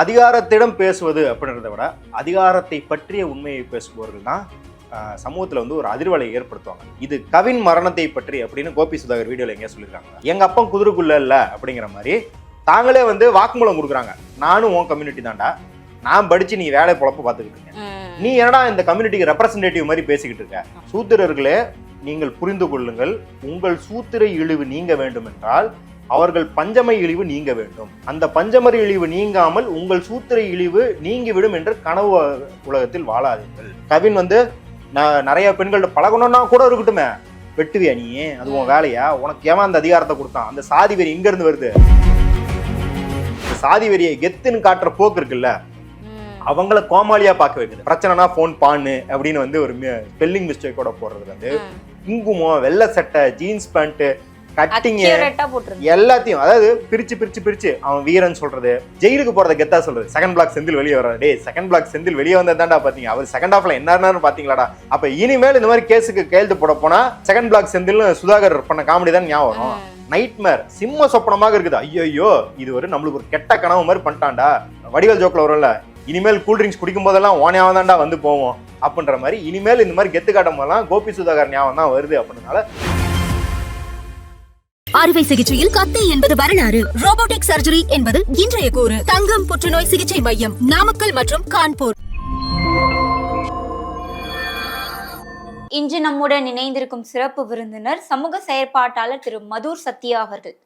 அதிகாரத்திடம் பேசுவது அப்படின்றத விட அதிகாரத்தை பற்றிய உண்மையை பேசுபவர்கள் தான் சமூகத்தில் வந்து ஒரு அதிர்வலை ஏற்படுத்துவாங்க. இது கவின் மரணத்தை பற்றி அப்படின்னு கோபி சுதாகர் வீடியோவில் எங்கேயா சொல்லியிருக்காங்க. எங்க அப்பா குதிரைக்குள்ள இல்லை அப்படிங்கிற மாதிரி தாங்களே வந்து வாக்குமூலம் கொடுக்குறாங்க. நானும் உன் கம்யூனிட்டி தான்டா. நான் படிச்சு நீ வேலை பொழப்பு பார்த்துக்கிட்டு இருக்கேன். நீ என்னடா இந்த கம்யூனிட்டிக்கு ரெப்ரசன்டேட்டிவ் மாதிரி பேசிக்கிட்டு இருக்க? சூத்திரர்களே நீங்கள் புரிந்து கொள்ளுங்கள். உங்கள் சூத்திர இழிவு நீங்க வேண்டும் என்றால் அவர்கள் பஞ்சமை இழிவு நீங்க வேண்டும். அந்த பஞ்சமரி இழிவு நீங்காமல் உங்கள் சூத்திர இழிவு நீங்கிவிடும் என்று கனவு உலகத்தில் வாழாதீர்கள். கவின் வந்து நான் நிறைய பெண்கள்ட்ட பழகணும்னா கூட இருக்கட்டுமே. வெட்டுவியா நீ? அது உன் வேலையா? உனக்கு ஏன் அந்த அதிகாரத்தை கொடுத்தான்? அந்த சாதி வெறி எங்க இருந்து வருது சாதி வெறியை கெத்துன்னு காட்டுற போக்கு இருக்குல்ல அவங்கள கோமாளியா பார்க்க வைக்குது. பிரச்சனைனா ஃபோன் பான்னு அப்படின்னு வந்து ஒரு ஸ்பெல்லிங் மிஸ்டேக்கோட போடுறது வந்து குங்குமம் வெள்ளை சட்டை ஜீன்ஸ் பேண்ட் கட்டிங் எல்லாத்தையும் அதாவது பிரிச்சு பிரிச்சு பிரிச்சு அவன் வீரன் சொல்றது ஜெயிலுக்கு போறத கெத்தா சொல்றது செகண்ட் பிளாக் செந்தில் வெளியே வர்றாரு. டேய் செகண்ட் பிளாக் செந்தில் வெளியே வந்ததாண்டா பாத்தீங்க. அவர் செகண்ட் ஹாஃப்ல என்ன பாத்தீங்களாடா. அப்ப இனிமேல் இந்த மாதிரி கேஸுக்கு கையெழுத்து போட போனா செகண்ட் பிளாக் செந்தில் சுதாகர் பண்ண காமெடி தான் ஞாபகம் வரும். நைட்மேர் சிம்ம சொப்பனமாக இருக்குது. ஐயோ இது ஒரு நம்மளுக்கு ஒரு கெட்ட கனவு மாதிரி பண்ணிட்டான்டா. வடிவேல் ஜோக்ல வரும்ல இனிமேல் கூல் ட்ரிங்க்ஸ் குடிக்கும் போதெல்லாம் ஓனையாவ தான்டா வந்து போவோம் அப்படின்ற மாதிரி இனிமேல் இந்த மாதிரி கெத்து காட்டும் போதெல்லாம் கோபி சுதாகர் ஞாபகம் தான் வருது அப்படின்றனால அறுவை சிகிச்சையில் கத்தை என்பது வரலாறு. ரோபோட்டிக் சர்ஜரி என்பது இன்றைய கூறு. தங்கம் புற்றுநோய் சிகிச்சை மையம் நாமக்கல் மற்றும் கான்பூர். இன்று நம்முடன் இணைந்திருக்கும் சிறப்பு விருந்தினர் சமூக செயற்பாட்டாளர் திரு மதுர் சத்யா அவர்கள்.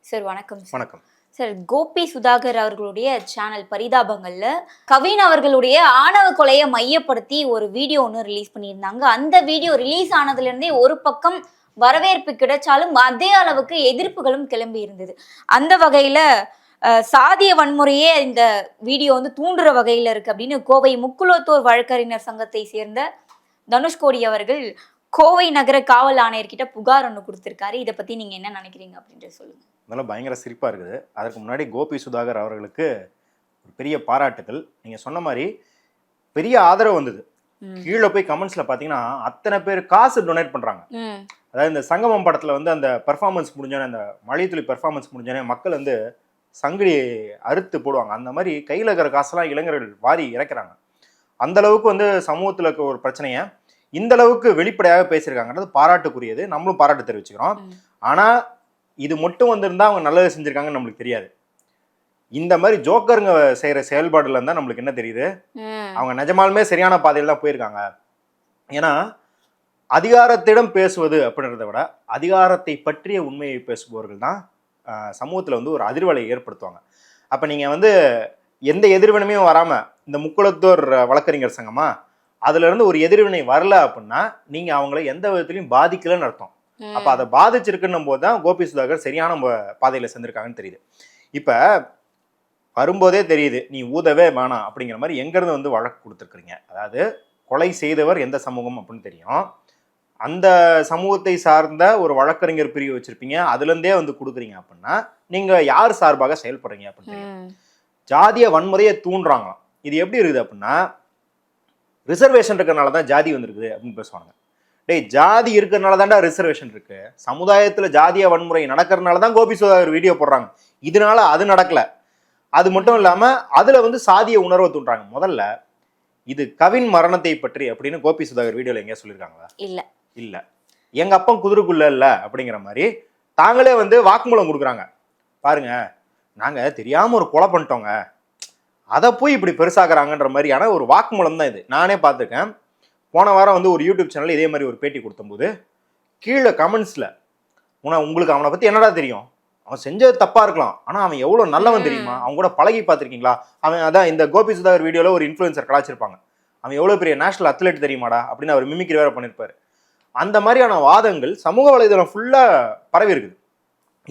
சார் வணக்கம் சார். வணக்கம். சார் கோபி சுதாகர் அவர்களுடைய சேனல் பரிதாபங்கள்ல கவின் அவர்களுடைய ஆணவ கொலையை மையப்படுத்தி ஒரு வீடியோ ஒன்று ரிலீஸ் பண்ணியிருந்தாங்க. அந்த வீடியோ ரிலீஸ் ஆனதுல இருந்தே ஒரு பக்கம் வரவேற்பு கிடைச்சாலும் அதே அளவுக்கு எதிர்ப்புகளும் கிளம்பி இருந்தது. அந்த வகையில சாதிய வன்முறையே இந்த வீடியோ வந்து தூண்டுற வகையில இருக்கு அப்படின்னு கோவை முக்குலத்தோர் வழக்கறிஞர் சங்கத்தை சேர்ந்த தனுஷ்கோடி அவர்கள் கோவை நகர காவல் ஆணையர்கிட்ட புகார் ஒன்று கொடுத்துருக்காரு. இதை பத்தி நீங்க என்ன நினைக்கிறீங்க அப்படின்ட்டு சொல்லுங்க. அதெல்லாம் பயங்கர சிரிப்பா இருக்குது. அதற்கு முன்னாடி கோபி சுதாகர் அவர்களுக்கு ஒரு பெரிய பாராட்டுகள் நீங்க சொன்ன மாதிரி பெரிய ஆதரவு வந்தது. கீழே போய் கமெண்ட்ஸ்ல பாத்தீங்கன்னா அத்தனை பேர் காசு டொனேட் பண்றாங்க. அதாவது இந்த சங்கமம் படத்துல வந்து அந்த பெர்ஃபார்மன்ஸ் முடிஞ்சோன்னே அந்த மழைத்துளி பெர்ஃபார்மன்ஸ் முடிஞ்சோன்னே மக்கள் வந்து சங்கிலி அறுத்து போடுவாங்க. அந்த மாதிரி கையில் இருக்கிற காசெல்லாம் இளைஞர்கள் வாரி இறக்குறாங்க. அந்த அளவுக்கு வந்து சமூகத்தில் இருக்க ஒரு பிரச்சனையை இந்த அளவுக்கு வெளிப்படையாக பேசியிருக்காங்கன்றது பாராட்டுக்குரியது. நம்மளும் பாராட்டு தெரிவிச்சுக்கிறோம். ம். ஆனா இது மட்டும் வந்திருந்தா அவங்க நல்லது செஞ்சிருக்காங்கன்னு நம்மளுக்கு தெரியாது. இந்த மாதிரி ஜோக்கருங்க செய்யற செயல்பாடுல இருந்தா நம்மளுக்கு என்ன தெரியுது. அவங்க நிஜமாலுமே சரியான பாதையில் தான் போயிருக்காங்க. ஏன்னா அதிகாரத்திடம் பேசுவது அப்படின்றத விட அதிகாரத்தை பற்றிய உண்மையை பேசுபவர்கள் தான் சமூகத்தில் வந்து ஒரு அதிர்வலை ஏற்படுத்துவாங்க. அப்போ நீங்கள் வந்து எந்த எதிர்வினையும் வராமல் இந்த முக்குளத்தோர் வழக்கறிஞர் சங்கமா அதுல இருந்து ஒரு எதிர்வினை வரல அப்படின்னா நீங்கள் அவங்கள எந்த விதத்துலையும் பாதிக்கலைன்னு அர்த்தம். அப்போ அதை பாதிச்சிருக்குன்னும் போது தான் கோபி சுதாகர் சரியான பாதையில் செஞ்சிருக்காங்கன்னு தெரியுது. இப்போ வரும்போதே தெரியுது நீ ஊதவே வேணாம் அப்படிங்கிற மாதிரி எங்கேருந்து வந்து வழக்கு கொடுத்துருக்குறீங்க. அதாவது கொலை செய்தவர் எந்த சமூகம் அப்படின்னு தெரியும். அந்த சமூகத்தை சார்ந்த ஒரு வழக்கறிஞர் பிரிவு வச்சிருப்பீங்க அதுலேருந்தே வந்து கொடுக்குறீங்க அப்படின்னா நீங்கள் யார் சார்பாக செயல்படுறீங்க அப்படின்னு. ஜாதிய வன்முறையை தூண்டுறாங்களாம். இது எப்படி இருக்குது அப்படின்னா ரிசர்வேஷன் இருக்கிறனால தான் ஜாதி வந்திருக்குது அப்படின்னு பேசுவாங்க டேய் ஜாதி இருக்கிறனால தான்டா ரிசர்வேஷன் இருக்கு. சமுதாயத்துல ஜாதிய வன்முறை நடக்கிறனால தான் கோபி சுதாகர் வீடியோ போடுறாங்க. இதனால அது நடக்கல. அது மட்டும் இல்லாம அதுல வந்து சாதிய உணர்வை தூண்டுறாங்க. முதல்ல இது கவின் மரணத்தை பற்றி அப்படின்னு கோபி சுதாகர் வீடியோல எங்கேயா சொல்லியிருக்காங்களா? இல்ல. இல்ல. எங்க அப்பன் குதிரைக்குள்ள இல்ல அப்படிங்கிற மாதிரி தாங்களே வந்து வாக்குமூலம் கொடுக்குறாங்க. பாருங்க நாங்க தெரியாம ஒரு கொலை பண்ணிட்டோங்க. அதை போய் இப்படி பெருசாக்குறாங்கன்ற மாதிரியான ஒரு வாக்குமூலம் தான் இது. நானே பார்த்துருக்கேன். போன வாரம் வந்து ஒரு யூடியூப் சேனல் இதே மாதிரி ஒரு பேட்டி கொடுத்தம்போது கீழே கமெண்ட்ஸில் உன உங்களுக்கு அவனை பற்றி என்னடா தெரியும்? அவன் செஞ்சது தப்பா இருக்கலாம். ஆனால் அவன் எவ்வளோ நல்லவன். தெரியுமா? அவன் கூட பழகி பார்த்துருக்கீங்களா? அவன் அதான் இந்த கோபி சுதாகர் வீடியோவில் ஒரு இன்ஃப்ளூயன்சர் கலாச்சிருப்பாங்க. அவன் எவ்வளோ பெரிய நேஷனல் அத்லெட் தெரியுமாடா? அப்படின்னு அவர் மிமிக்ரி வேற பண்ணியிருப்பாரு அந்த மாதிரியான வாதங்கள் சமூக வலைதளம் ஃபுல்லாக பரவி இருக்குது.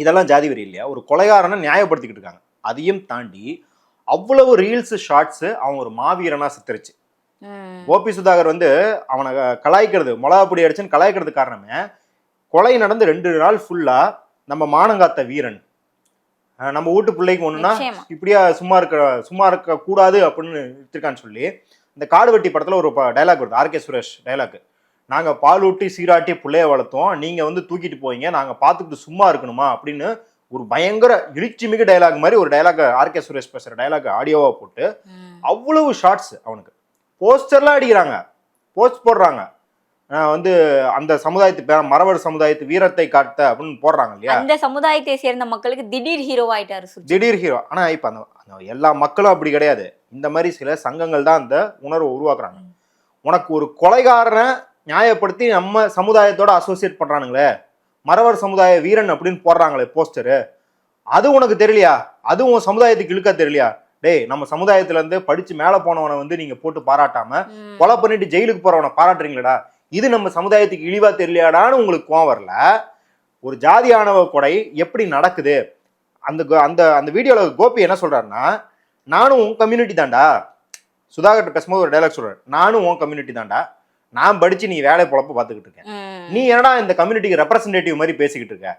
இதெல்லாம் ஜாதி வெறி இல்லையா? ஒரு கொலைகாரனை நியாயப்படுத்திக்கிட்டு இருக்காங்க. அதையும் தாண்டி அவ்வளவு ரீல்ஸ் ஷார்ட்ஸ் அவன் ஒரு மாவீரனா சித்தரிச்சு. கோபி சுதாகர் வந்து அவனை கலாய்க்கிறது மிளகாப்பொடி அடிச்சுன்னு கலாய்க்கிறது காரணமே கொலை நடந்து ரெண்டு நாள் ஃபுல்லா நம்ம மானங்காத்த வீரன். நம்ம வீட்டு பிள்ளைக்கு ஒண்ணுன்னா இப்படியா சும்மா இருக்க சும்மா இருக்க கூடாது அப்படின்னு இருக்கான்னு சொல்லி இந்த காடுவெட்டி படத்துல ஒரு டைலாக் வருது. ஆர்கே சுரேஷ் டைலாக் நாங்க பால் ஊட்டி சீராட்டி பிள்ளைய வளர்த்தோம். நீங்க வந்து தூக்கிட்டு போவீங்க. நாங்க பார்த்துக்கிட்டு சும்மா இருக்கணுமா அப்படின்னு ஒரு பயங்கர இழிச்சி மிகு டயலாக் மாதிரி ஒரு டயலாக் ஆர்கே சுரேஷ் பேசுற டயலாக் ஆடியோவா போட்டு அவ்வளவு ஷார்ட்ஸ் அவனுக்கு. போஸ்டர்லாம் அடிக்கிறாங்க. போஸ்ட் போடுறாங்க. வந்து அந்த சமுதாயத்து மறவர் சமுதாயத்து வீரத்தை காட்ட அப்படின்னு போடுறாங்க இல்லையா? அந்த சமுதாயத்தை சேர்ந்த மக்களுக்கு திடீர் ஹீரோ ஆயிட்டாரு திடீர் ஹீரோ ஆனா இப்ப அந்த அந்த எல்லா மக்களும் அப்படி கிடையாது. இந்த மாதிரி சில சங்கங்கள் தான் அந்த உணர்வை உருவாக்குறாங்க. உனக்கு ஒரு கொலைகாரனை நியாயப்படுத்தி நம்ம சமுதாயத்தோட அசோசியேட் பண்றானுங்களே. மறவர் சமுதாய வீரன் அப்படின்னு போடுறாங்களே போஸ்டரு அது உனக்கு தெரியலையா? அது உன் சமுதாயத்துக்கு இழுக்க தெரியலையா? டேய் நம்ம சமுதாயத்துல இருந்து படிச்சு மேல போனவனை வந்து நீங்க போட்டு பாராட்டாம. கொலை பண்ணிட்டு ஜெயிலுக்கு போறவனை பாராட்டுறீங்களடா. இது நம்ம சமுதாயத்துக்கு இழிவா தெரியலையாடான்னு உங்களுக்கு கோவம் வரல. ஒரு ஜாதி ஆணவ கொலை எப்படி நடக்குது? அந்த அந்த அந்த வீடியோல கோபி என்ன சொல்றாருன்னா நானும் உன் கம்யூனிட்டி தான்டா. சுதாகர் பேசும்போது ஒரு டைலாக் சொல்றாரு நானும் உன் கம்யூனிட்டி தான்டா. நான் படிச்சு நீ வேலை பொழப்ப பார்த்துக்கிட்டு இருக்கேன். நீ என்னடா இந்த கம்யூனிட்டிக்கு ரெப்ரசன்டேட்டிவ் மாதிரி பேசிக்கிட்டு இருக்க.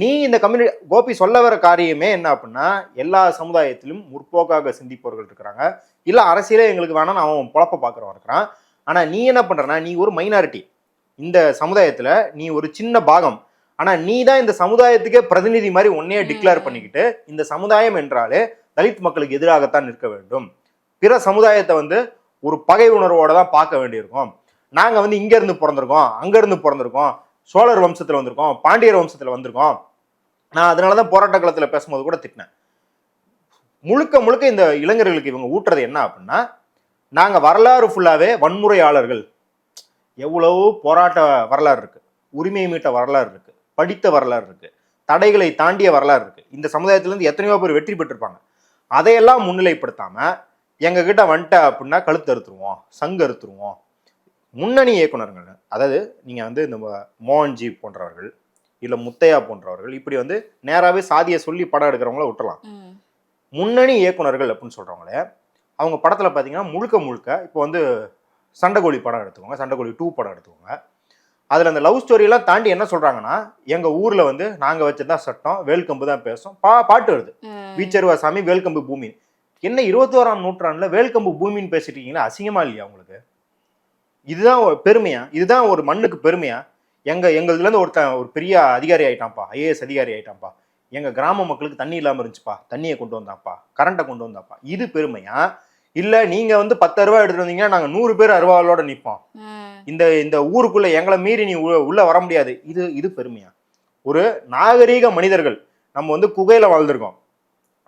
நீ இந்த கம்யூனிட்டி கோபி சொல்ல வர காரியமே என்ன அப்படின்னா எல்லா சமுதாயத்திலும் முற்போக்காக சிந்திப்பவர்கள் இருக்கிறாங்க. இல்ல அரசியலே எங்களுக்கு வேணாம் அவன் பொழப்ப பார்க்குறவன் இருக்கிறான். ஆனா நீ என்ன பண்றனா நீ ஒரு மைனாரிட்டி இந்த சமுதாயத்துல நீ ஒரு சின்ன பாகம். ஆனா நீ தான் இந்த சமுதாயத்துக்கே பிரதிநிதி மாதிரி உன்னையே டிக்ளேர். பண்ணிக்கிட்டு இந்த சமுதாயம் என்றாலே தலித் மக்களுக்கு எதிராகத்தான் நிற்க வேண்டும். பிற சமுதாயத்தை வந்து ஒரு பகை உணர்வோட தான் பார்க்க வேண்டியிருக்கும். நாங்க வந்து இங்க இருந்து பிறந்திருக்கோம் அங்க இருந்து பிறந்திருக்கோம் சோழர் வம்சத்துல வந்திருக்கோம் பாண்டியர் வம்சத்துல வந்திருக்கோம். நான் அதனாலதான் போராட்ட காலத்துல பேசும்போது கூட திட்டினேன். முழுக்க முழுக்க இந்த இளைஞர்களுக்கு இவங்க ஊட்டுறது என்ன அப்படின்னா நாங்க வரலாறு ஃபுல்லாவே வன்முறையாளர்கள். எவ்வளவோ போராட்ட வரலாறு இருக்கு. உரிமை மீட்ட வரலாறு இருக்கு. படித்த வரலாறு இருக்கு. தடைகளை தாண்டிய வரலாறு இருக்கு. இந்த சமுதாயத்துல இருந்து எத்தனையோ பேர் வெற்றி பெற்றிருப்பாங்க. அதையெல்லாம் முன்னிலைப்படுத்தாம எங்க கிட்ட வந்துட்ட அப்படின்னா கழுத்து அறுத்துருவோம் சங்கு அறுத்துருவோம். முன்னணி இயக்குனர்கள் அதாவது நீங்க வந்து இந்த மோகன்ஜி போன்றவர்கள் இல்ல முத்தையா போன்றவர்கள் இப்படி வந்து நேராவே சாதியை சொல்லி படம் எடுக்கிறவங்கள விட்டுறலாம். ம். முன்னணி இயக்குனர்கள் அப்படின்னு சொல்றவங்களே அவங்க படத்துல பாத்தீங்கன்னா முழுக்க முழுக்க இப்போ வந்து சண்டைக்கோழி படம் எடுத்துக்கோங்க சண்டைக்கோழி டூ படம் எடுத்துக்கோங்க. அதுல அந்த லவ் ஸ்டோரி எல்லாம் தாண்டி என்ன சொல்றாங்கன்னா எங்க ஊர்ல வந்து நாங்க வச்சதான் சட்டம் வேல்கம்பு தான் பேசும். பா பாட்டு வருது. வீச்சருவா சாமி வேல்கம்பு பூமி. என்ன இருபத்தோராம் நூற்றாண்டுல வேல்கம்பு பூமின்னு பேசிட்டு இருக்கீங்களா அசிங்கமா இல்லையா உங்களுக்கு? இதுதான் பெருமையா? இதுதான் ஒரு மண்ணுக்கு பெருமையா? எங்க எங்கள்துல இருந்து ஒருத்தன் ஒரு பெரிய அதிகாரி ஆயிட்டான்ப்பா ஐஏஎஸ் அதிகாரி ஆயிட்டான்ப்பா. எங்க கிராம மக்களுக்கு தண்ணி இல்லாம இருந்துச்சுப்பா. தண்ணியை கொண்டு வந்தாப்பா. கரண்ட்டை கொண்டு வந்தாப்பா. இது பெருமையா? இல்ல நீங்க வந்து பத்து அருவா எடுத்துட்டு வந்தீங்கன்னா நாங்க நூறு பேர் அருவாளோட நிப்போம். ம். இந்த இந்த ஊருக்குள்ள எங்களை மீறி நீ உள்ள- வர முடியாது. இது இது பெருமையா? ஒரு நாகரீக மனிதர்கள் நம்ம வந்து குகையில வாழ்ந்திருக்கோம்.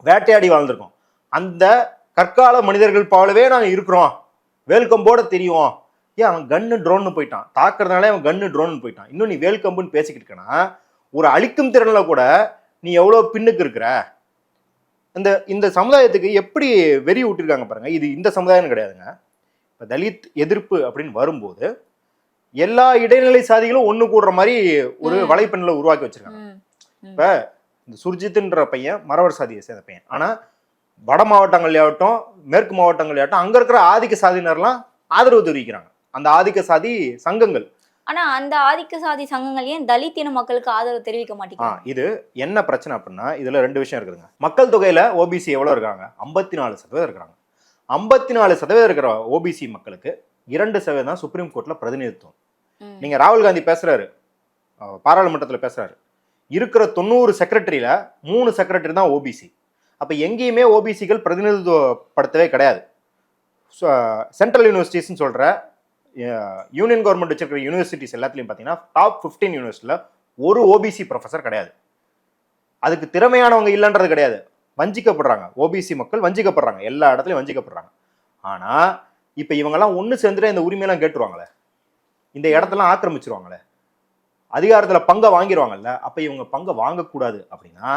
வேட்டையாடி வாழ்ந்திருக்கோம். அந்த கற்கால மனிதர்கள் போலவே நாங்க இருக்கிறோம். வேல்கம்போட தெரியும். ஏன் அவன் கன்னு ட்ரோன்னு போயிட்டான். தாக்குறதுனாலே அவன் கன்னு ட்ரோன்னு போயிட்டான். இன்னும் நீ வேல்கம்புன்னு பேசிக்கிட்டு இருக்கனா ஒரு அழிக்கும் திறன்ல கூட நீ எவ்வளவு பின்னுக்கு இருக்கிற? இந்த இந்த சமுதாயத்துக்கு எப்படி வெறி விட்டுருக்காங்க பாருங்க. இது இந்த சமுதாயம் கிடையாதுங்க. இப்போ தலித் எதிர்ப்பு அப்படின்னு வரும்போது எல்லா இடைநிலை சாதிகளும் ஒண்ணு கூடுற மாதிரி ஒரு ம். வலைப்பின்னலை உருவாக்கி வச்சிருக்காங்க. இப்ப இந்த சுர்ஜித்ன்ற பையன் மறவர் சாதியை சேர்ந்த பையன். ஆனா வட மாவட்டங்கள்லயாகட்டும் மேற்கு மாவட்டங்கள்லயாகட்டும் அங்க இருக்கிற ஆதிக்க சாதியினர்லாம் ஆதரவு தெரிவிக்கிறாங்க. அந்த ஆதிக்க சாதி சங்கங்கள். ஆனா அந்த ஆதிக்க சாதி சங்கங்கள் ஏன் தலித் இன மக்களுக்கு ஆதரவு தெரிவிக்க ஆ மாட்டேங்கிறாங்க? இது என்ன பிரச்சனை அப்படின்னா இதுல ரெண்டு விஷயம் இருக்குதுங்க. மக்கள் தொகையில ஓபிசி எவ்வளவு இருக்காங்க? ஐம்பத்தி நாலு சதவீதம் இருக்கிறாங்க ஐம்பத்தி நாலு சதவீதம் இருக்கிற ஓபிசி மக்களுக்கு இரண்டு சதவீதம் தான் சுப்ரீம் கோர்ட்ல பிரதிநிதித்துவம். நீங்க ராகுல் காந்தி பேசுறாரு. பாராளுமன்றத்துல பேசுறாரு. இருக்கிற தொண்ணூறு செக்ரட்டரியில மூணு செக்ரட்டரி தான் ஓபிசி அப்ப எங்கேயுமே ஓபிசிகள் பிரதிநிதித்துவப்படுத்தவே கிடையாது. சென்ட்ரல் யூனிவர்சிட்டிஸ்னு சொல்ற யூனியன் கவர்மெண்ட் வச்சிருக்கிற யூனிவர்சிட்டிஸ் எல்லாத்துலையும் பார்த்தீங்கன்னா டாப் 15 யூனிவர்சிட்டியில் ஒரு ஓபிசி ப்ரொஃபஸர் கிடையாது. அதுக்கு திறமையானவங்க இல்லைன்றது கிடையாது. வஞ்சிக்கப்படுறாங்க. ஓபிசி மக்கள் வஞ்சிக்கப்படுறாங்க. எல்லா இடத்துலையும் வஞ்சிக்கப்படுறாங்க. ஆனால் இப்போ இவங்கெல்லாம் ஒன்று சேர்ந்துட்டு இந்த உரிமையெல்லாம் கேட்டுருவாங்களே? இந்த இடத்தெல்லாம் ஆக்கிரமிச்சிருவாங்களே? அதிகாரத்தில் பங்கை வாங்கிடுவாங்கல்ல அப்போ இவங்க பங்கை வாங்கக்கூடாது அப்படின்னா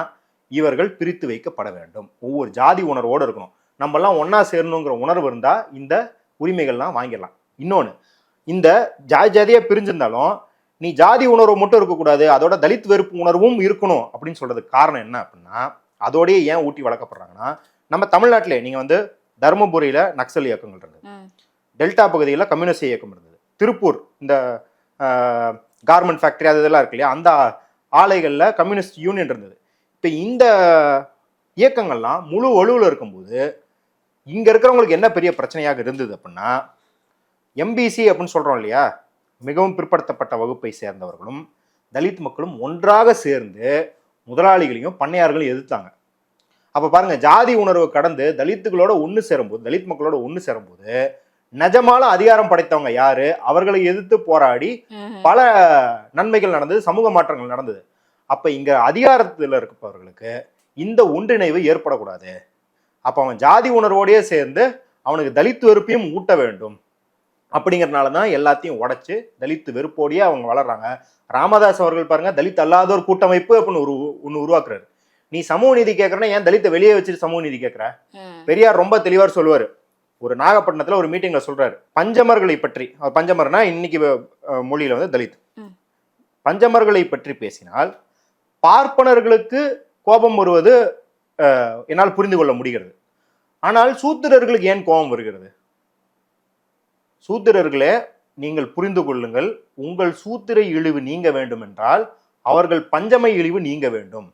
இவர்கள் பிரித்து வைக்கப்பட வேண்டும். ஒவ்வொரு ஜாதி உணர்வோடு இருக்கணும். நம்மலாம் ஒன்றா சேரணுங்கிற உணர்வு இருந்தால் இந்த உரிமைகள்லாம் வாங்கிடலாம். இன்னொன்று இந்த ஜாதி ஜாதியா பிரிஞ்சிருந்தாலும் நீ ஜாதி உணர்வு மட்டும் இருக்கக்கூடாது அதோட தலித் வெறுப்பு உணர்வும் இருக்கணும் அப்படின்னு சொல்றதுக்கு காரணம் என்ன அப்படின்னா அதோடயே ஏன் ஊட்டி வளர்க்கப்படுறாங்கன்னா நம்ம தமிழ்நாட்டிலே நீங்க வந்து தருமபுரியில நக்சல் இயக்கங்கள் இருந்தது. டெல்டா பகுதியில் கம்யூனிஸ்ட் இயக்கம் இருந்தது. திருப்பூர் இந்த கார்மெண்ட் ஃபேக்டரி அது இதெல்லாம் இருக்கு இல்லையா அந்த ஆலைகளில் கம்யூனிஸ்ட் யூனியன் இருந்தது. இப்போ இந்த இயக்கங்கள்லாம் முழு வலுவில் இருக்கும்போது இங்கே இருக்கிறவங்களுக்கு என்ன பெரிய பிரச்சனையாக இருந்தது அப்படின்னா எம்பிசி அப்படின்னு சொல்கிறோம் இல்லையா? மிகவும் பிற்படுத்தப்பட்ட வகுப்பை சேர்ந்தவர்களும் தலித் மக்களும் ஒன்றாக சேர்ந்து முதலாளிகளையும் பண்ணையார்களையும் எதிர்த்தாங்க. அப்ப பாருங்க ஜாதி உணர்வு கடந்து தலித்துகளோட ஒன்று சேரும்போது தலித் மக்களோட ஒன்று சேரும்போது நிஜமால அதிகாரம் படைத்தவங்க யாரு? அவர்களை எதிர்த்து போராடி. பல நன்மைகள் நடந்தது சமூக மாற்றங்கள் நடந்தது. அப்ப இங்க அதிகாரத்துல இருப்பவர்களுக்கு இந்த ஒன்றிணைவு ஏற்படக்கூடாது. அப்ப அவன் ஜாதி உணர்வோடயே சேர்ந்து அவனுக்கு தலித் வெறுப்பையும் ஊட்ட வேண்டும். அப்படிங்கறதுனால தான் எல்லாத்தையும் உடைச்சு தலித் வெறுப்போடயே அவங்க வளர்றாங்க. ராமதாஸ் அவர்கள் பாருங்க தலித் அல்லாதோர் கூட்டமைப்பு அப்படின்னு ஒரு ஒன்று உருவாக்குறாரு. நீ சமூக நீதி கேட்கறனா ஏன் தலித்தை வெளியே வச்சுட்டு சமூக நீதி கேட்கற. பெரியார் ரொம்ப தெளிவார் சொல்லுவார். ஒரு நாகப்பட்டினத்துல ஒரு மீட்டிங்ல சொல்றாரு. பஞ்சமர்களை பற்றி. அவர் பஞ்சமர்னா இன்னைக்கு மொழியில வந்து தலித். பஞ்சமர்களை பற்றி பேசினால் பார்ப்பனர்களுக்கு கோபம் வருவது என்னால் புரிந்து கொள்ள முடிகிறது. ஆனால் சூத்திரர்களுக்கு ஏன் கோபம் வருகிறது? சூத்திரர்களே நீங்கள் புரிந்து கொள்ளுங்கள். உங்கள் சூத்திர இழிவு நீங்க வேண்டும் என்றால் அவர்கள் பஞ்சமை இழிவு நீங்க வேண்டும்.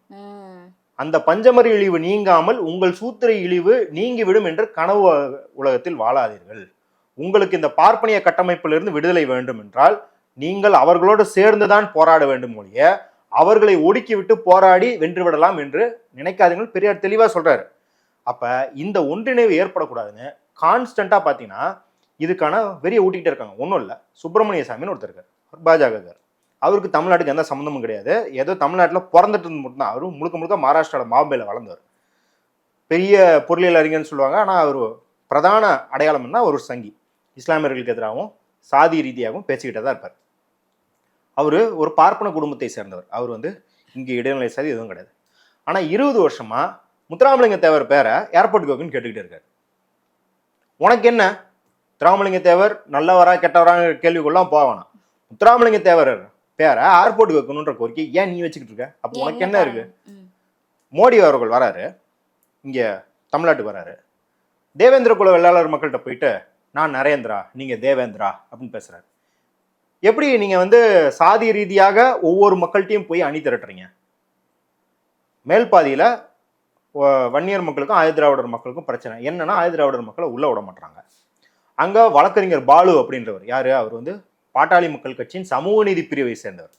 அந்த பஞ்சமரி இழிவு நீங்காமல் உங்கள் சூத்திர இழிவு நீங்கிவிடும் என்று கனவு உலகத்தில் வாழாதீர்கள். உங்களுக்கு இந்த பார்ப்பனிய கட்டமைப்பிலிருந்து விடுதலை வேண்டும் என்றால் நீங்கள் அவர்களோடு சேர்ந்துதான் போராட வேண்டும் ஒழிய அவர்களை ஒடுக்கிவிட்டு போராடி வென்று விடலாம் என்று நினைக்காதீர்கள். பெரியார் தெளிவா சொல்றாரு. அப்ப இந்த ஒன்றிணைவு ஏற்படக்கூடாதுன்னு கான்ஸ்டண்டா பாத்தீங்கன்னா இதுக்கான வெறிய ஊட்டிக்கிட்டே இருக்காங்க. ஒன்றும் இல்லை. சுப்பிரமணிய சாமின்னு ஒருத்தர் இருக்கார். அவர் அவருக்கு தமிழ்நாட்டுக்கு எந்த சம்மந்தமும் கிடையாது. ஏதோ தமிழ்நாட்டில் பிறந்துட்டு இருந்து மட்டும்தான். அவரும் முழுக்க முழுக்க மகாராஷ்டிராவில் மாம்பையில் வளர்ந்தவர். பெரிய பொருளியல் அறிஞர்னு சொல்லுவாங்க. ஆனால் அவர் பிரதான அடையாளம் என்ன? ஒரு சங்கி. இஸ்லாமியர்களுக்கு எதிராகவும் சாதி ரீதியாகவும் பேசிக்கிட்டே தான் இருப்பார். அவர் ஒரு பார்ப்பன குடும்பத்தை சேர்ந்தவர். அவர் வந்து இங்கே இடைநிலை சாதி எதுவும் கிடையாது. ஆனால் இருபது வருஷமாக முத்துராமலிங்க தேவர் பேரை ஏர்போர்ட் கோக்குன்னு கேட்டுக்கிட்டே இருக்கார். உனக்கு என்ன? முத்துராமலிங்க தேவர் நல்லவரா கெட்டவராங்க கேள்விக்குள்ளாம் போவானா முத்துராமலிங்க தேவர் பேரை ஏர்போர்ட் வைக்கணுன்ற கோரிக்கை ஏன் நீ வச்சுக்கிட்டு இருக்க? அப்போ உனக்கு என்ன இருக்கு. மோடி அவர்கள் வராரு. இங்க தமிழ்நாட்டுக்கு வராரு. தேவேந்திர குல வெள்ளாளர் மக்கள்கிட்ட போயிட்டு நான் நரேந்திரா நீங்க தேவேந்திரா அப்படின்னு பேசுறாரு. எப்படி நீங்க வந்து சாதி ரீதியாக ஒவ்வொரு மக்கள்கிட்டையும் போய் அணி திரட்டுறீங்க? மேல் பாதியில வன்னியர் மக்களுக்கும் ஆயுதிராவிடர் மக்களுக்கும் பிரச்சனை. என்னன்னா ஆயுதிராவிடர் மக்களை உள்ள விட மாட்டாங்க அங்க வழக்கறிஞர் பாலு அப்படின்றவர். யாரு? அவர் வந்து பாட்டாளி மக்கள் கட்சியின் சமூக நீதி பிரிவை சேர்ந்தவர்.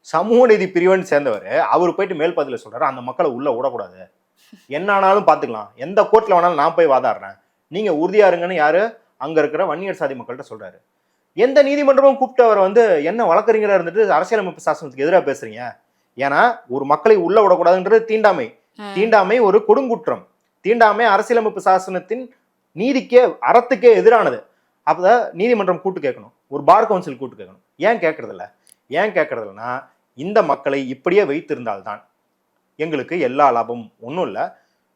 சமூக நீதி பிரிவன் சேர்ந்தவர். அவர் போயிட்டு மேல் பதில சொல்றாரு அந்த மக்களை உள்ள விடக்கூடாது. என்ன ஆனாலும் பாத்துக்கலாம். எந்த கோர்ட்ல வேணாலும் நான் போய் வாதாடுறேன். நீங்க உறுதியா இருங்கன்னு யாரு? அங்க இருக்கிற வன்னியர் சாதி மக்கள்கிட்ட சொல்றாரு. எந்த நீதிமன்றமும் கூப்பிட்டு அவர் வந்து என்ன வழக்கறிஞரா இருந்துட்டு அரசியலமைப்பு சாசனத்துக்கு எதிராக பேசுறீங்க? ஏன்னா ஒரு மக்களை உள்ள விடக்கூடாதுன்றது தீண்டாமை. தீண்டாமை ஒரு கொடுங்குற்றம். தீண்டாமை அரசியலமைப்பு சாசனத்தின் நீதிக்கே அறத்துக்கே எதிரானது. அப்போ நீதிமன்றம் கூட்டு கேட்கணும். ஒரு பார் கவுன்சில் கூட்டு கேட்கணும். ஏன் கேட்கறதில்ல? ஏன் கேட்கறதில்லனா இந்த மக்களை இப்படியே வைத்திருந்தால்தான் எங்களுக்கு எல்லா லாபமும். ஒன்றும் இல்லை.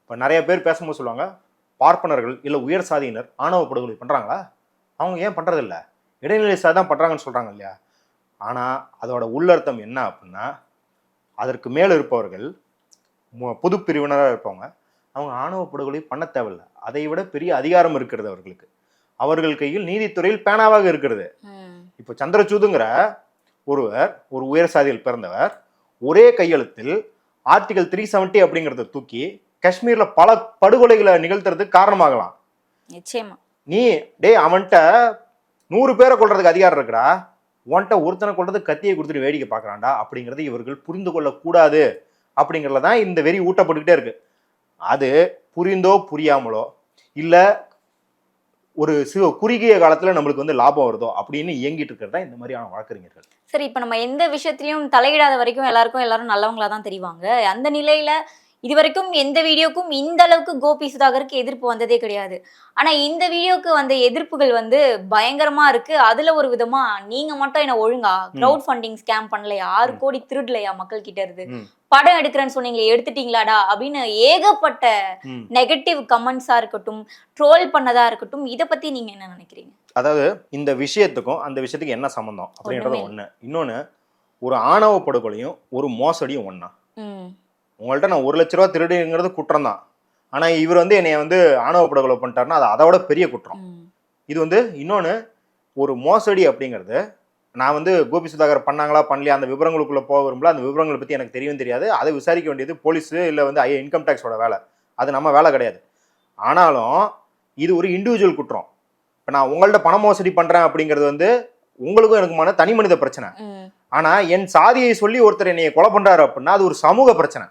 இப்போ நிறைய பேர் பேசும்போது சொல்லுவாங்க பார்ப்பனர்கள் இல்லை உயர் சாதியினர் ஆணவ படுகொலை பண்ணுறாங்களா அவங்க ஏன் பண்ணுறதில்ல இடைநிலை சாதி தான் பண்ணுறாங்கன்னு சொல்கிறாங்க இல்லையா? ஆனால் அதோட உள்ளர்த்தம் என்ன அப்படின்னா அதற்கு மேலே இருப்பவர்கள் மு- பொது பிரிவினராக இருப்பவங்க அவங்க ஆணவ படுகொலை பண்ண தேவையில்ல. அதை விட பெரிய அதிகாரம் இருக்கிறது அவர்களுக்கு. அவர்கள் கையில் நீதித்துறையில் பேனாவாக இருக்கிறது. இப்போ சந்திரசூதுங்கிற ஒருவர் ஒரு உயர் சாதியில் பிறந்தவர் ஒரே கையெழுத்தில் ஆர்டிகல் த்ரீ செவன்ட்டி அப்படிங்கிறத தூக்கி காஷ்மீர்ல பல படுகொலைகளை நிகழ்த்துறதுக்கு காரணமாகலாம். நிச்சயமா. நீ டேய் அவன்கிட்ட நூறு பேரை கொல்றதுக்கு அதிகாரம் இருக்குடா. உன்கிட்ட ஒருத்தனை கொல்றதுக்கு கத்தியை கொடுத்துட்டு வேடிக்கை பார்க்கறான்டா அப்படிங்கறதை இவர்கள் புரிந்து கொள்ளக்கூடாது அப்படிங்கிறதுல தான் இந்த வெறி ஊட்டப்பட்டுக்கிட்டே இருக்கு. அது புரிந்தோ புரியாமலோ இல்லை ஒரு சிறு குறுகிய காலத்தில் நம்மளுக்கு வந்து லாபம் வருதோ அப்படின்னு இயங்கிட்டு இருக்கிறது தான் இந்த மாதிரியான வழக்கறிஞர்கள். சரி இப்போ நம்ம எந்த விஷயத்திலையும் தலையிடாத வரைக்கும் எல்லாருக்கும் எல்லாரும் நல்லவங்களா தான் தெரிவாங்க. அந்த நிலையில இது வரைக்கும் எந்த வீடியோக்கும் இந்த அளவுக்கு கோபி சுதாகருக்கு எதிர்ப்பு வந்ததே கிடையாது. ஆனா இந்த வீடியோக்கு வந்த எதிர்ப்புகள் வந்து பயங்கரமா இருக்கு. அதுல ஒரு விதமா நீங்க மட்டும் என்ன ஒழுங்கா கிரவுட் ஃபண்டிங் ஸ்கேம் பண்ணலையா? ஆறு. கோடி திருடலையா மக்கள் கிட்ட இருந்து. படம் எடுக்கிறேன்னு சொன்னீங்களே எடுத்துட்டீங்களாடா? அப்படின்னு ஏகப்பட்ட. நெகட்டிவ் கமெண்ட்ஸா இருக்கட்டும் ட்ரோல் பண்ணதா இருக்கட்டும் இத பத்தி நீங்க என்ன நினைக்கிறீங்க? அதாவது இந்த விஷயத்துக்கும் அந்த விஷயத்துக்கு என்ன சம்பந்தம்? அப்படின்றது ஒண்ணு. இன்னொன்னு ஒரு ஆணவ படுகொலையும் ஒரு மோசடியும் ஒண்ணா. ம் உங்கள்ட்ட நான் ஒரு லட்ச ரூபா திருடுங்கிறது குற்றம் தான் ஆனா இவர் வந்து என்னைய வந்து ஆணவ படுகொலை பண்ணிட்டாருன்னா அது அதை விட பெரிய குற்றம். இது வந்து இன்னொன்று ஒரு மோசடி அப்படிங்கிறது நான் வந்து கோபி சுதாகர் பண்ணாங்களா பண்ணலையா அந்த விவரங்களுக்குள்ள போக விரும்பல அந்த விவரங்களை பற்றி எனக்கு தெரியவும் தெரியாது. அதை விசாரிக்க வேண்டியது போலீஸு இல்லை வந்து ஐ இன்கம் டேக்ஸோட வேலை. அது நம்ம வேலை கிடையாது. ஆனாலும் இது ஒரு இண்டிவிஜுவல் குற்றம். இப்போ நான் உங்கள்ட்ட பண மோசடி பண்ணுறேன் அப்படிங்கிறது வந்து உங்களுக்கும் எனக்குமான தனி மனித பிரச்சனை. ம். ஆனா என் சாதியை சொல்லி ஒருத்தர் என்னைய கொலை பண்றாரு அப்படின்னா அது ஒரு சமூக பிரச்சனை.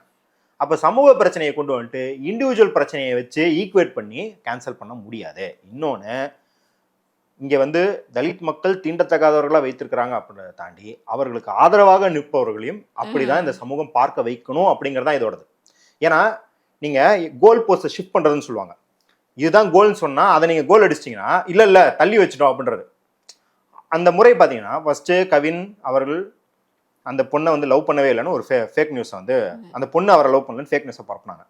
அப்ப சமூக பிரச்சனையை கொண்டு வந்துட்டு இண்டிவிஜுவல் பிரச்சனையை வச்சு ஈக்குவேட் பண்ணி கேன்சல் பண்ண முடியாது. இன்னொன்னு இங்க வந்து தலித் மக்கள் தீண்டத்தகாதவர்களா வைத்திருக்கிறாங்க அப்படின்றத தாண்டி அவர்களுக்கு ஆதரவாக நிற்பவர்களையும் அப்படிதான் இந்த சமூகம் பார்க்க வைக்கணும் அப்படிங்கறது தான் இதோடது. ஏன்னா நீங்க கோல் போஸ்ட்டை ஷிஃப்ட் பண்றதுன்னு சொல்லுவாங்க. இதுதான் கோல்னு சொன்னா அதை நீங்க கோல் அடிச்சிட்டிங்கன்னா இல்ல இல்ல தள்ளி வச்சிட்டோம் அப்படின்றது. அந்த முறை பார்த்தீங்கன்னா ஃபர்ஸ்ட் கவின் அவர்கள் அந்த பொண்ணை வந்து லவ் பண்ணவே இல்லைன்னு ஒரு ஃபே ஃபேக் நியூஸை வந்து அந்த பொண்ணு அவரை லவ் பண்ணலன்னு ஃபேக் நியூஸை பரப்புனாங்க.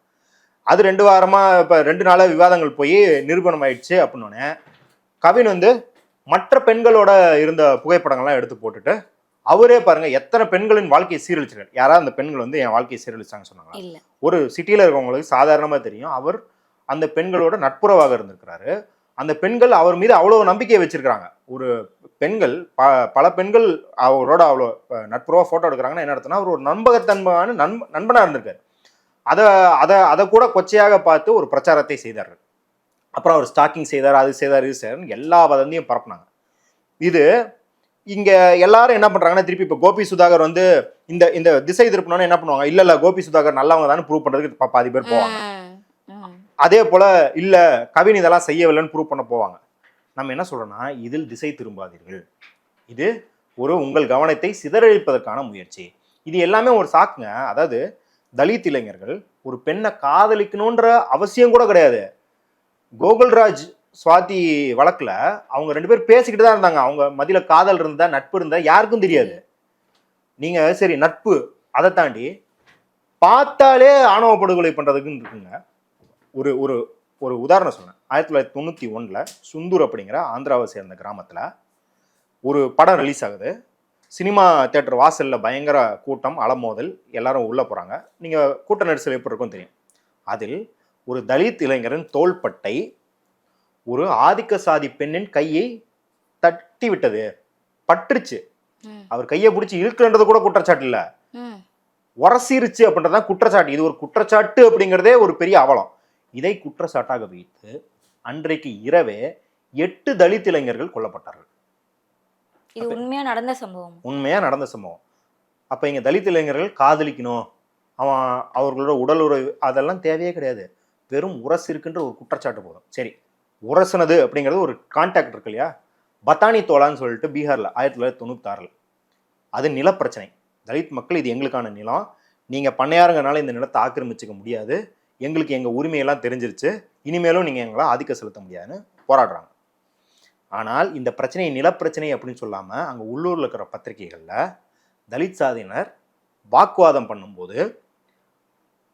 அது ரெண்டு வாரமா இப்போ ரெண்டு நாளாக விவாதங்கள் போய் நிரூபணம் ஆயிடுச்சு அப்படின்னோடனே கவின் வந்து மற்ற பெண்களோட இருந்த புகைப்படங்கள்லாம் எடுத்து போட்டுட்டு அவரே பாருங்க எத்தனை பெண்களின் வாழ்க்கையை சீரழிச்சிருக்காரு யாராவது அந்த பெண்கள் வந்து என் வாழ்க்கையை சீரழிச்சாங்கன்னு சொன்னாங்க ஒரு சிட்டியில் இருக்கவங்களுக்கு சாதாரணமாக தெரியும். அவர் அந்த பெண்களோட நட்புறவாக இருந்திருக்கிறாரு. அந்த பெண்கள் அவர் மீது அவ்வளோ நம்பிக்கையை வச்சிருக்கிறாங்க. ஒரு பெண்கள் ப பல பெண்கள் அவரோட அவ்வளோ நட்புறவாக ஃபோட்டோ எடுக்கிறாங்கன்னா என்ன அர்த்தம்னா அவர் ஒரு நம்பகத்தன்மையான நண்ப நண்பனாக இருந்திருக்காரு. அதை அதை அதை கூட கொச்சையாக பார்த்து ஒரு பிரச்சாரத்தை செய்தார். அப்புறம் அவர் ஸ்டாக்கிங் செய்தார் அது செய்தார் இது செய்தார் எல்லா வதந்தியும் பரப்புனாங்க. இது இங்கே எல்லாரும் என்ன பண்ணுறாங்கன்னா திருப்பி இப்போ கோபி சுதாகர் வந்து இந்த இந்த திசை திருப்பினோன்னு என்ன பண்ணுவாங்க? இல்லை இல்லை கோபி சுதாகர் நல்லவங்க தான் ப்ரூவ் பண்ணுறதுக்கு பாதி பேர் போவாங்க. அதே போல் இல்லை கவின் இதெல்லாம் செய்யவில்லைன்னு ப்ரூவ் பண்ண போவாங்க. நம்ம என்ன சொல்கிறோன்னா இதில் திசை திரும்பாதீர்கள். இது ஒரு உங்கள் கவனத்தை சிதறழிப்பதற்கான முயற்சி. இது எல்லாமே ஒரு சாக்குங்க. அதாவது தலித் இளைஞர்கள் ஒரு பெண்ணை காதலிக்கணுன்ற அவசியம் கூட கிடையாது. கோகுல்ராஜ் சுவாதி வழக்கில் அவங்க ரெண்டு பேரும் பேசிக்கிட்டு தான் இருந்தாங்க. அவங்க மதியில் காதல் இருந்தால் நட்பு இருந்தால் யாருக்கும் தெரியாது. நீங்கள் சரி நட்பு அதை தாண்டி பார்த்தாலே ஆணவ படுகொலை பண்ணுறதுக்குன்னு இருக்குங்க. ஒரு ஒரு ஒரு உதாரணம் சொன்னேன் ஆயிரத்தி தொள்ளாயிரத்தி தொண்ணூற்றி ஒன்றில் சுந்தூர் அப்படிங்கிற ஆந்திராவை சேர்ந்த கிராமத்தில் ஒரு படம் ரிலீஸ் ஆகுது. சினிமா தேட்டர் வாசலில் பயங்கர கூட்டம் அலமோதல் எல்லாரும் உள்ளே போகிறாங்க நீங்கள் கூட்ட நெரிசல் எப்படி இருக்கும் தெரியும்? அதில் ஒரு தலித் இளைஞரின் தோள்பட்டை ஒரு ஆதிக்க சாதி பெண்ணின் கையை தட்டி விட்டது பற்றுச்சு. அவர் கையை பிடிச்சி இழுக்கிறன்றது கூட குற்றச்சாட்டு இல்லை. உரசிருச்சு அப்படின்றதான் குற்றச்சாட்டு. இது ஒரு குற்றச்சாட்டு அப்படிங்கிறதே ஒரு பெரிய அவலம். இதை குற்றச்சாட்டாக வைத்து அன்றைக்கு இரவே எட்டு தலித் இளைஞர்கள் கொல்லப்பட்டார்கள். இது உண்மையா நடந்த சம்பவம்? உண்மையா நடந்த சம்பவம். அப்ப இங்க தலித் இளைஞர்கள் காதலிக்கணும். அவன் அவர்களோட உடல் உறவு அதெல்லாம் தேவையே கிடையாது. வெறும் உரசு இருக்குன்ற ஒரு குற்றச்சாட்டு போதும். சரி உரசுனது அப்படிங்கிறது ஒரு கான்டாக்ட் இருக்கு இல்லையா? பத்தானி தோலான்னு சொல்லிட்டு பீகார்ல ஆயிரத்தி தொள்ளாயிரத்தி தொண்ணூத்தாறுல. அது நிலப்பிரச்சனை. தலித் மக்கள் இது எங்களுக்கான நிலம். நீங்க பண்ணையாருங்கனால இந்த நிலத்தை ஆக்கிரமிச்சுக்க முடியாது. எங்களுக்கு எங்கள் உரிமையெல்லாம் தெரிஞ்சிருச்சு. இனிமேலும் நீங்கள் எங்களை ஆதிக்க செலுத்த முடியாதுன்னு போராடுறாங்க. ஆனால் இந்த பிரச்சனையை நிலப்பிரச்சனை அப்படின்னு சொல்லாமல் அங்கே உள்ளூரில் இருக்கிற பத்திரிகைகளில் தலித் சாதியினர் வாக்குவாதம் பண்ணும்போது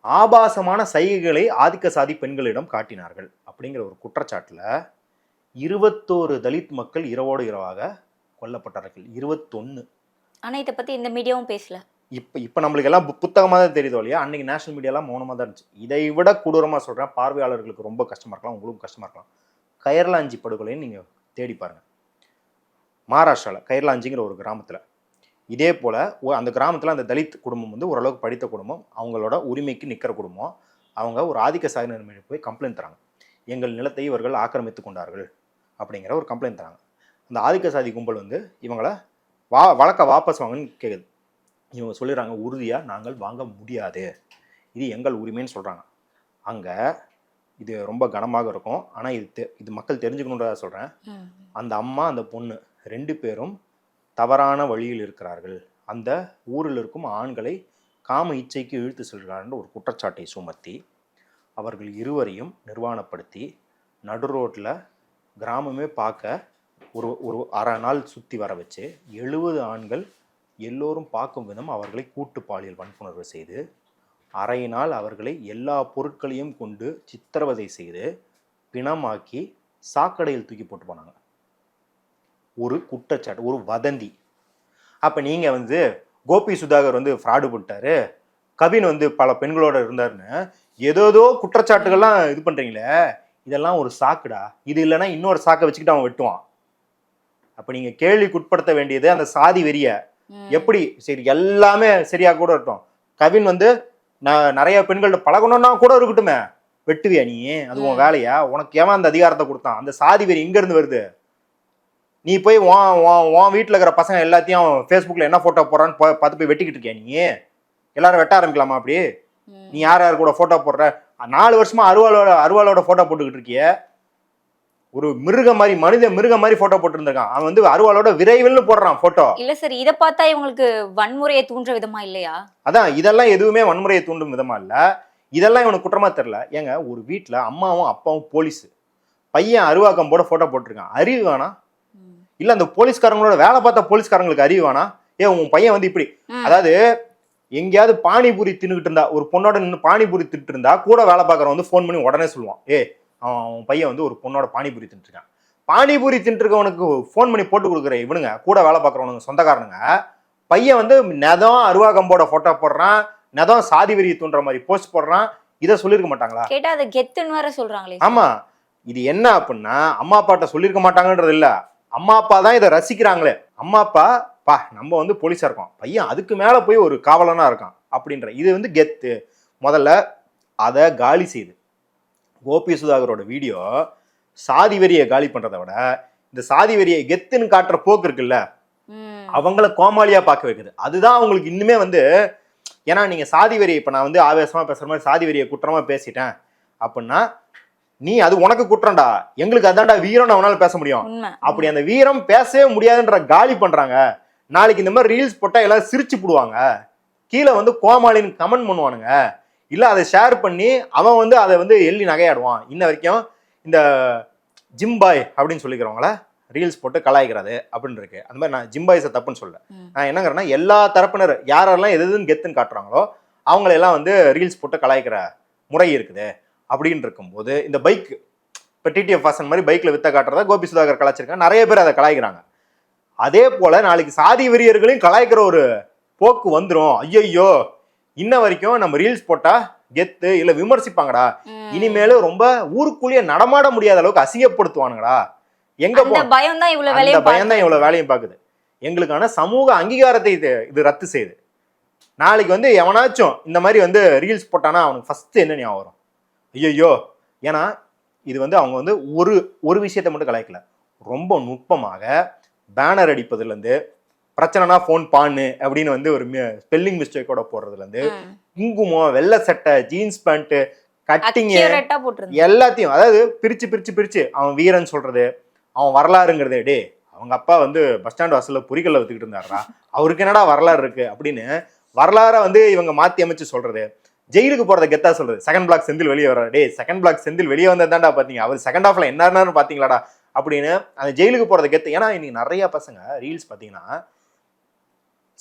ஆபாசமான சைகைகளை ஆதிக்க சாதி பெண்களிடம் காட்டினார்கள் அப்படிங்கிற ஒரு குற்றச்சாட்டில் இருபத்தோரு தலித் மக்கள் இரவோடு இரவாக கொல்லப்பட்டார்கள். இருபத்தொன்று ஆனால் இதை பற்றி இந்த மீடியாவும் பேசலை. இப்போ இப்போ நம்மளுக்கு எல்லாம் புத்தகமாக தான் தெரியுதோ இல்லையா? அன்றைக்கி நேஷனல் மீடியாலாம் மௌனமாக தான் இருந்துச்சு. இதை விட கொடூரமாக சொல்கிறேன் பார்வையாளர்களுக்கு ரொம்ப கஷ்டமாக இருக்கலாம் உங்களுக்கும் கஷ்டமாக இருக்கலாம். கயர்லாஞ்சி படுகொலைன்னு நீங்கள் தேடி பாருங்கள் மகாராஷ்டிராவில் கயர்லாஞ்சிங்கிற ஒரு கிராமத்தில். இதே போல் அந்த கிராமத்தில் அந்த தலித் குடும்பம் வந்து ஓரளவுக்கு படித்த குடும்பம் அவங்களோட உரிமைக்கு நிற்கிற குடும்பம். அவங்க ஒரு ஆதிக்க சாதியினர் மீது போய் கம்ப்ளைண்ட் தராங்க. எங்கள் நிலத்தை இவர்கள் ஆக்கிரமித்து கொண்டார்கள் அப்படிங்கிற ஒரு கம்ப்ளைண்ட் தராங்க. அந்த ஆதிக்க சாதி கும்பல் வந்து இவங்கள வா வழக்க வாபஸ் வாங்கன்னு கேட்குது இவங்க சொல்லிடுறாங்க உறுதியாக நாங்கள் வாங்க முடியாது. இது எங்கள் உரிமைன்னு சொல்கிறாங்க அங்கே இது ரொம்ப கனமாக இருக்கும். ஆனால் இது தெ- இது மக்கள் தெரிஞ்சுக்கணுன்றதா சொல்கிறேன். அந்த அம்மா அந்த பொண்ணு ரெண்டு பேரும் தவறான வழியில் இருக்கிறார்கள். அந்த ஊரில் இருக்கும் ஆண்களை காம இச்சைக்கு இழுத்து செல்கிறார்கள் ஒரு குற்றச்சாட்டை சுமத்தி அவர்கள் இருவரையும் நிர்வாணப்படுத்தி நடு ரோட்டில் கிராமமே பார்க்க ஒரு ஒரு அரை நாள் சுற்றி வர வச்சு எழுபது ஆண்கள் எல்லோரும் பார்க்கும் விதம் அவர்களை கூட்டு பாலியல் வன்புணர்வு செய்து அறையினால் நாள் அவர்களை எல்லா பொருட்களையும் கொண்டு சித்திரவதை செய்து பிணமாக்கி சாக்கடையில் தூக்கி போட்டு போனாங்க. ஒரு குற்றச்சாட்டு ஒரு வதந்தி. அப்போ நீங்கள் வந்து கோபி சுதாகர் வந்து ஃப்ராடு பண்ணிட்டாரு. கவின் வந்து பல பெண்களோட இருந்தாருன்னு ஏதோதோ குற்றச்சாட்டுகள்லாம் இது பண்ணுறீங்களே இதெல்லாம் ஒரு சாக்குடா. இது இல்லைன்னா இன்னொரு சாக்கை வச்சுக்கிட்டு அவன் வெட்டுவான். அப்போ நீங்கள் கேள்விக்குட்படுத்த வேண்டியது அந்த சாதி வெறிய. எப்படி? சரி எல்லாமே சரியா கூட இருக்கட்டும். கவின் வந்து நான் நிறைய பெண்கள்ட்ட பழகணும்னா கூட இருக்கட்டுமே. வெட்டுவியா நீ? அது உன். வேலையா? உனக்கு ஏன் அந்த அதிகாரத்தை கொடுத்தான்? அந்த சாதி வெறி எங்க இருந்து வருது? நீ போய் உன் வீட்டில் இருக்கிற பசங்க எல்லாத்தையும் ஃபேஸ்புக்கில் என்ன ஃபோட்டோ போடுறான்னு பார்த்து போய் வெட்டிக்கிட்டு இருக்கியா நீ? எல்லாரும் வெட்ட ஆரம்பிக்கலாமா அப்படி. நீ யார் யார் கூட ஃபோட்டோ போடுற? நாலு வருஷமா அருவாளோட அருவாளோட ஃபோட்டோ போட்டுக்கிட்டு இருக்கிய. ஒரு மிருக மாதிரி மனித மிருக மாதிரி ஃபோட்டோ போட்டுருந்திருக்கான். அவன் வந்து அருவாளோட விரைவில் போடுறான் ஃபோட்டோ இல்ல சார் இத பார்த்தா இவங்களுக்கு வன்முறையை தூண்டுற விதமா இல்லையா? அதான் இதெல்லாம் எதுவுமே வன்முறையை தூண்டும் விதமா இல்ல. இதெல்லாம் இவனுக்கு குற்றமா தெரியல. ஏங்க ஒரு வீட்ல அம்மாவும் அப்பாவும் போலீஸ் பையன் அருவாக்கம் போட போட்டோ போட்டிருக்கான். அறிவு வேணா. இல்ல அந்த போலீஸ்காரங்களோட வேலை பார்த்த போலீஸ்காரங்களுக்கு அறிவு வேணா? ஏ உன் பையன் வந்து இப்படி. அதாவது எங்கேயாவது பானிபூரி தின்னுகிட்டு இருந்தா ஒரு பொண்ணோட நின்று பானிபூரி தின்னுட்டு இருந்தா கூட வேலை பார்க்கறவன் வந்து ஃபோன் பண்ணி உடனே சொல்லுவான். ஏ அவன் பையன் வந்து ஒரு பொண்ணோட பானிபூரி தின்னுட்டு இருக்கான் பானிபூரி தின்னுட்டு இருக்கவனுக்கு ஃபோன் பண்ணி போட்டு கொடுக்குற இவனுங்க கூட வேலை பார்க்கறவனுங்க சொந்தக்காரனுங்க பையன் வந்து நெதம் அருவாகம்போட போட்டோ போடுறான் நெதம் சாதி வெறியை தூண்டுற மாதிரி போஸ்ட் போடுறான் இதை சொல்லியிருக்க மாட்டாங்களா? கேட்டா அது கெத்துன்னு வேற சொல்றாங்களே ஆமா. இது என்ன அப்படின்னா அம்மா அப்பாட்ட சொல்லியிருக்க மாட்டாங்கன்றது இல்ல. அம்மா அப்பா தான் இதை ரசிக்கிறாங்களே. அம்மா அப்பா பா நம்ம வந்து போலீஸா இருக்கோம். பையன் அதுக்கு மேல போய் ஒரு காவலனா இருக்கான். அப்படின்ற இது வந்து கெத்து. முதல்ல அதை காலி செய்து. கோபி சுதாகரோட வீடியோ சாதி வெறியை காலி பண்றதை விட இந்த சாதி வெறியை கெத்துன்னு காட்டுற போக்கு இருக்குல்ல. அவங்கள கோமாளியா பார்க்க வைக்குது. அதுதான் அவங்களுக்கு இன்னுமே வந்து ஏன்னா நீங்க சாதி வெறியை இப்ப நான் வந்து ஆவேசமா பேசுற மாதிரி சாதி வெறியை குற்றமா பேசிட்டேன் அப்படின்னா நீ அது உனக்கு குற்றம்டா. எங்களுக்கு அதான்டா வீரம் அவனால பேச முடியும். அப்படி அந்த வீரம் பேசவே முடியாதுன்ற காலி பண்றாங்க. நாளைக்கு இந்த மாதிரி ரீல்ஸ் போட்டா எல்லாரும் சிரிச்சு போடுவாங்க. கீழே வந்து கோமாளின்னு கமெண்ட் பண்ணுவானுங்க. இல்ல அதை ஷேர் பண்ணி அவன் வந்து அதை வந்து எள்ளி நகையாடுவான். இன்ன வரைக்கும் இந்த ஜிம்பாய் அப்படின்னு சொல்லிக்கிறவங்கள ரீல்ஸ் போட்டு கலாய்க்கிறது அப்படின்னு இருக்கு அந்த மாதிரி நான் ஜிம்பாய்ஸை தப்புன்னு சொல்ல. நான் என்னங்கிறேன்னா எல்லா தரப்பினர் யாரெல்லாம் எது எதுன்னு கெத்துன்னு காட்டுறாங்களோ அவங்களெல்லாம் வந்து ரீல்ஸ் போட்டு கலாய்க்கிற முறை இருக்குது. அப்படின்னு இருக்கும்போது இந்த பைக் இப்போ டிடிஎஃப் வாசன் மாதிரி பைக்கில் வித்த காட்டுறத கோபி சுதாகர் கலாய்ச்சிருக்காங்க. நிறைய பேர் அதை கலாய்க்கிறாங்க. அதே போல நாளைக்கு சாதி வெறியர்களையும் கலாய்க்கிற ஒரு போக்கு வந்துரும். ஐயையோ இன்ன வரைக்கும் நம்ம ரீல்ஸ் போட்டா கெத்து இல்ல விமர்சிப்பாங்கடா. இனிமேலும் ரொம்ப ஊருக்குள்ளேயே நடமாட முடியாத அளவுக்கு அசிங்கப்படுத்துவானுங்கடா. எங்க பயம் தான் இவ்வளவு வேலையும் பயம் தான் இவ்வளவு வேலையும் பார்க்குது. எங்களுக்கான சமூக அங்கீகாரத்தை இது இது ரத்து செய்யுது. நாளைக்கு வந்து எவனாச்சும் இந்த மாதிரி வந்து ரீல்ஸ் போட்டானா அவனுக்கு ஃபர்ஸ்ட் என்ன ஞாபகம் வரும்? ஐயோ ஏன்னா இது வந்து அவங்க வந்து ஒரு ஒரு விஷயத்தை மட்டும் கலாய்க்கல. ரொம்ப நுட்பமாக பேனர் அடிப்பதுலேருந்து பிரச்சனைனா ஃபோன் பான்னு அப்படின்னு வந்து ஒரு ஸ்பெல்லிங் மிஸ்டேக்கோட போடுறதுலேருந்து குங்குமம் வெள்ளை சட்டை ஜீன்ஸ் பேண்ட்டு போட்டிருந்தேன். எல்லாத்தையும் அதாவது பிரிச்சு பிரிச்சு பிரிச்சு அவன் வீரன் சொல்றது அவன் வரலாறுங்கிறது டே அவங்க அப்பா வந்து பஸ் ஸ்டாண்ட் வாசல்ல பொறிக்கல்ல வச்சுக்கிட்டு இருந்தாரா அவருக்கு என்னடா வரலாறு இருக்கு அப்படின்னு வரலாறை வந்து இவங்க மாத்தி அமைச்சு சொல்றது ஜெயிலுக்கு போறத கெத்தா சொல்றது செகண்ட் பிளாக் செந்தில் வெளியே வர்றாரு டே செகண்ட் பிளாக் செந்தில் வெளியே வந்ததாண்டா பாத்தீங்க அவர் செகண்ட் ஹாஃப்ல என்னன்னு பாத்தீங்களாடா அப்படின்னு அந்த ஜெயிலுக்கு போறத கெத்து ஏன்னா இன்னைக்கு நிறைய பசங்க ரீல்ஸ் பாத்தீங்கன்னா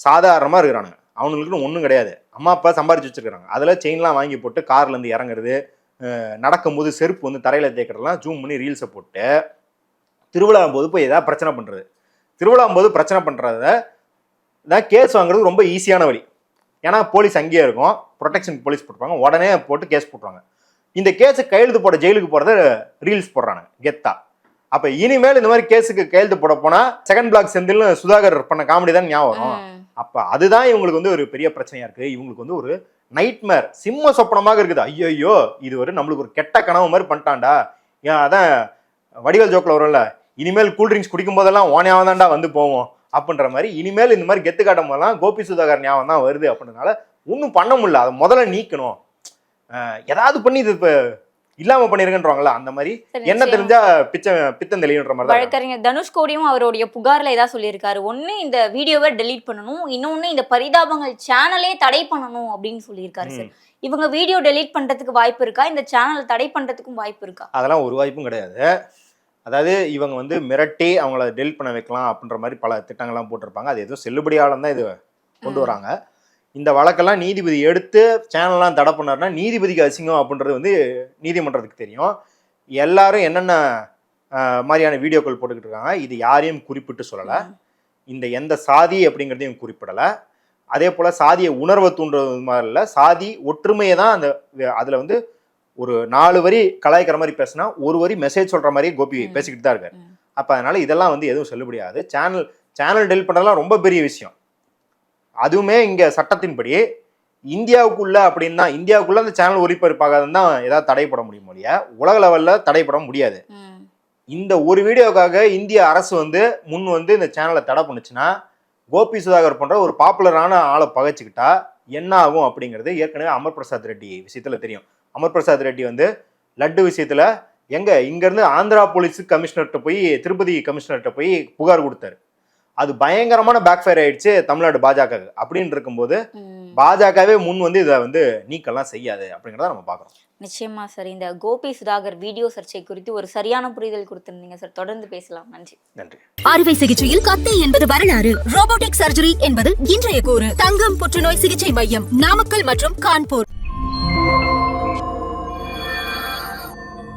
சாதாரணமாக இருக்கிறானுங்க. அவனுங்களுக்குன்னு ஒன்றும் கிடையாது. அம்மா அப்பா சம்பாரிச்சு வச்சிருக்காங்க அதில் செயின்லாம் வாங்கி போட்டு கார்லேருந்து இறங்குறது நடக்கும்போது செருப்பு வந்து தரையில் தேய்க்கிறதெல்லாம் ஜூம் பண்ணி ரீல்ஸை போட்டு திருவிழா போது போய் ஏதாவது பிரச்சனை பண்ணுறது திருவிழா போது பிரச்சனை பண்ணுறத தான் கேஸ் வாங்குறது ரொம்ப ஈஸியான வழி. ஏன்னா போலீஸ் அங்கேயே இருக்கும். ப்ரொடெக்ஷன் போலீஸ் போட்டுருப்பாங்க உடனே போட்டு கேஸ் போட்டுருவாங்க. இந்த கேஸை கையெழுத்து போட ஜெயிலுக்கு போகிறத ரீல்ஸ் போடுறானுங்க. கெத்தா. அப்போ இனிமேல் இந்த மாதிரி கேஸுக்கு கையெழுத்து போட போனால் செகண்ட் பிளாக் செந்தில்னு சுதாகர் பண்ண காமெடி தான் ஞாபகம் அப்போ அதுதான் இவங்களுக்கு வந்து ஒரு பெரிய பிரச்சனையா இருக்கு. இவங்களுக்கு வந்து ஒரு நைட்மேர் சிம்ம சொப்பனமாக இருக்குது. ஐயோ இது ஒரு நம்மளுக்கு ஒரு கெட்ட கனவு மாதிரி பண்ணிட்டான்டா. ஏன் அதான் வடிவல் ஜோக்கில் வரும்ல இனிமேல் கூல்ட்ரிங்க்ஸ் குடிக்கும் போதெல்லாம் ஓனையாக தான்டா வந்து போவோம் அப்படின்ற மாதிரி இனிமேல் இந்த மாதிரி கெத்து காட்டும் போதெல்லாம் கோபி சுதாகர் ஞாபகம் தான் வருது. அப்படின்றனால ஒன்றும் பண்ண முடியல. அதை முதல்ல நீக்கணும். ஏதாவது பண்ணி இது இப்போ இல்லாம பண்ணிருக்கன்றவாங்களா அந்த மாதிரி என்ன. தெரிஞ்சா பிச்சை பித்தம் தெளிவுன்ற மாதிரி வழக்கறிஞர் தனுஷ்கோடியும் அவருடைய புகார்ல ஏதாவது சொல்லியிருக்காரு. ஒண்ணு இந்த வீடியோவை டெலீட் பண்ணணும். இன்னொன்னு இந்த பரிதாபங்கள் சேனலே தடை பண்ணணும் அப்படின்னு சொல்லியிருக்காரு சார். இவங்க வீடியோ டெலீட் பண்றதுக்கு வாய்ப்பு இருக்கா? இந்த சேனல் தடை பண்றதுக்கும் வாய்ப்பு இருக்கா? அதெல்லாம் ஒரு வாய்ப்பும் கிடையாது. அதாவது இவங்க வந்து மிரட்டி அவங்கள டெலிட் பண்ண வைக்கலாம் அப்படின்ற மாதிரி பல திட்டங்கள்லாம் போட்டிருப்பாங்க. அது ஏதோ செல்லுபடியாளம் தான் இது கொண்டு. வராங்க. இந்த வழக்கெல்லாம் நீதிபதி எடுத்து சேனல்லாம் தடை பண்ணாருன்னா நீதிபதிக்கு அசிங்கம் அப்படின்றது வந்து நீதிமன்றத்துக்கு தெரியும். எல்லாரும் என்னென்ன மாதிரியான வீடியோக்கள் போட்டுக்கிட்டு இருக்காங்க இது யாரையும் குறிப்பிட்டு சொல்லலை. இந்த எந்த சாதி அப்படிங்கிறதையும் குறிப்பிடலை. அதே போல் சாதியை உணர்வை தூண்டுறது மாதிரி இல்லை. சாதி ஒற்றுமையை தான் அந்த அதில் வந்து ஒரு நாலு வரி கலாய்க்கிற மாதிரி பேசினா ஒரு வரி மெசேஜ் சொல்கிற மாதிரி கோபி. பேசிக்கிட்டு தான் இருக்காரு. அப்போ அதனால இதெல்லாம் வந்து எதுவும் செல்லுபடியாது சேனல் சேனல் டெலிட் பண்ணுறதுலாம் ரொம்ப பெரிய விஷயம். அதுவுமே இங்கே சட்டத்தின்படி இந்தியாவுக்குள்ள அப்படின்னா இந்தியாவுக்குள்ள அந்த சேனல் ஒளிபரப்பாகாதுன்னு தான் ஏதாவது தடைப்பட முடியும் இல்லையா? உலக லெவலில் தடைப்பட முடியாது. இந்த ஒரு வீடியோக்காக இந்திய அரசு வந்து முன் வந்து இந்த சேனலை தடை பண்ணுச்சுன்னா கோபி சுதாகர் போன்ற ஒரு பாப்புலரான ஆளை பகைச்சிக்கிட்டா என்ன ஆகும் அப்படிங்கிறது ஏற்கனவே அமர் பிரசாத் ரெட்டி விஷயத்துல தெரியும். அமர் பிரசாத் ரெட்டி வந்து லட்டு விஷயத்துல எங்க இங்க இருந்து ஆந்திரா போலீஸ் கமிஷனர்கிட்ட போய் திருப்பதி கமிஷனர்கிட்ட போய் புகார் கொடுத்தாரு. அது பயங்கரமான பேக் ஃபயர் ஆயிடுச்சு தமிழ்நாடு பாஜக அப்படின்னு இருக்கும்போது. பாஜகவே முன் வந்து இதை வந்து நீக்கெல்லாம் செய்யாது அப்படிங்கிறத நம்ம பார்க்குறோம். நிச்சயமா சார். இந்த கோபி சுதாகர் வீடியோ சர்ச்சை குறித்து ஒரு சரியான புரிதல் கொடுத்திருந்தீங்க சார். தொடர்ந்து பேசலாம். நன்றி. நன்றி. அறுவை சிகிச்சையில் கத்தை என்பது வரலாறு. ரோபோட்டிக் சர்ஜரி என்பது இன்றைய கூறு. தங்கம் புற்றுநோய் சிகிச்சை மையம் நாமக்கல் மற்றும் கான்பூர்.